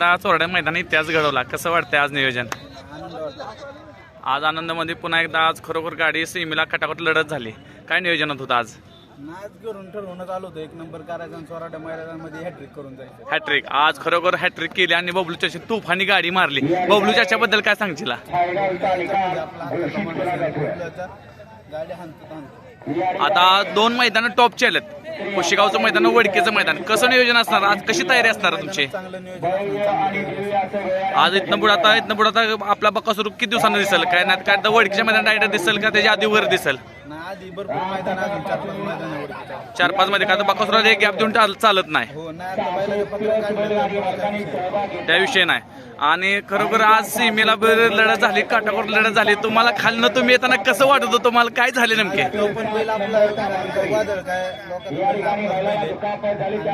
एकदा चोरड्या मैदानी इतिहास घडवला. कसं वाटतंय आज नियोजन? आज आनंदमध्ये पुन्हा एकदा आज खरोखर गाडी सीमेला कटाकट लढत झाली. काय नियोजन होतं आज? नाच करून ठरवूनच आलो होतो. एक नंबर करायचा आणि सोराट्या मैदानामध्ये हॅट्रिक करून जायचं. हॅट्रिक आज खरोखर हॅट्रिक केली आणि बबलूच्या अशी तुफानी गाडी मारली. बबलू बद्दल काय सांगशील? गाडी हाणतो आता दोन मैदान टॉपचे आलेत. कुशीगावचं मैदान वडकेचं वडकीचं मैदान. कसं नियोजन असणार? आज कशी तयारी असणार तुमची? चांगलं नियोजन आज इथनं पुढे आता इथनं पुढे आता आपला स्वरूप किती दिवसांना दिसेल? काय नाही काय तर वडकीच्या मैदान डायरेक्ट दिसेल का? त्याच्या आधी वर दिसेल? ना आधी भरपूर मैदान अजून चार पाच मैदान आवडतात चार पाच मध्ये का तर एक गॅप देऊन चाल- चालत नाही. हो नाही आता बैलाचं पत्र काढलेलं आहे. त्याविषयी नाही. आणि खरोखर आज सीमेला बरं लढत झाली काटाकोट लढत झाली. तुम्हाला खालनं तुम्ही येताना कसं वाटत होतं? तुम्हाला काय झाले नेमके? तो पण बैल आपला काय वादळ काय? लोकांना आपलाच बैल आहे.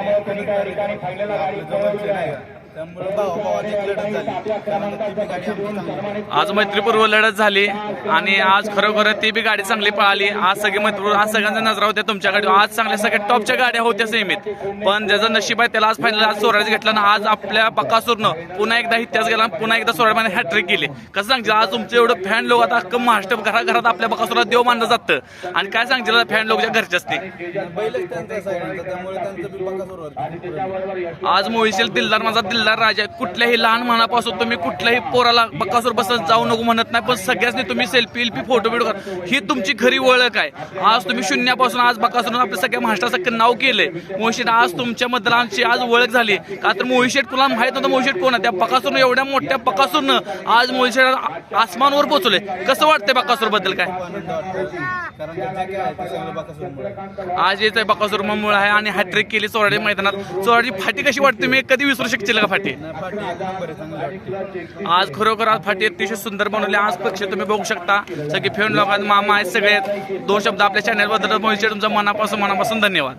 आणि कोणी तरी आपलं जवळचे नाही. का? त्यामुळे भावा भावाची लढत झाली. कारण ती बी गाडी आमची चांगली आज मैत्रीपूर्व लढत झाली आणि आज खरोखर ती बी गाडी चांगली पळाली. आज सगळी मैत्रीपूर्व आज सगळ्यांच्या नजरा होत्या तुमच्याकडे. आज चांगल्या सगळ्या टॉपच्या गाड्या होत्या सेमीत. पण ज्याचं नशीब आहे त्याला आज फायनल आज सोरायचं घेतलं ना आज आपल्या बकासूरनं पुन्हा एकदा इतिहास गेला आणि पुन्हा एकदा सोरायमध्ये हॅट्रिक केली. कसं सांगशील? आज तुमचं एवढं फॅन लोक आता अख्खं महाराष्ट्र घराघरात आपल्या बकासूरला देव मानलं जातं. आणि काय सांगशील फॅन लोक ज्या घरचे असते बैलच त्यांचा साईड त्यामुळे त्यांचं बी बघा सुरुवात आज मोहिशील दिलदार माझा दिलदार राजा कुठल्याही लहान मनापासून तुम्ही कुठल्याही पोराला बक्कासूर बसत जाऊ नको म्हणत नाही पण सगळ्याचनी तुम्ही सेल्फी एल्फी फोटो बिटो करा. ही तुमची खरी ओळख आहे. आज तुम्ही शून्यापासून आज बक्कासूर आपल्या सगळ्या महाराष्ट्राचं नाव केलंय. मोहिशेट आज तुमच्या आमची आज ओळख झाली. का तर मोहिशेट तुला माहीत नव्हतं मोहिशेट कोण आहे? त्या बकासूरनं एवढ्या मोठ्या बकासूरनं आज मोहिशेट आसमानवर पोहोचले कसं वाटतंय बकासूरबद्दल काय? आहे आज येत आहे बकासूर मुळे आहे आणि हॅट्रिक केली चोराडी मैदानात. चोराडी फाटी कशी वाटते मी कधी विसरू शकतील का फाटी. आज खरोखर आज फाटी अतिशय सुंदर बनवले. आज पक्ष तुम्ही बघू शकता. सगळे फेन लोकांत मामा आहेत सगळे आहेत. दोन शब्द आपल्या चॅनलबद्दल तुमचा मनापासून मनापासून धन्यवाद.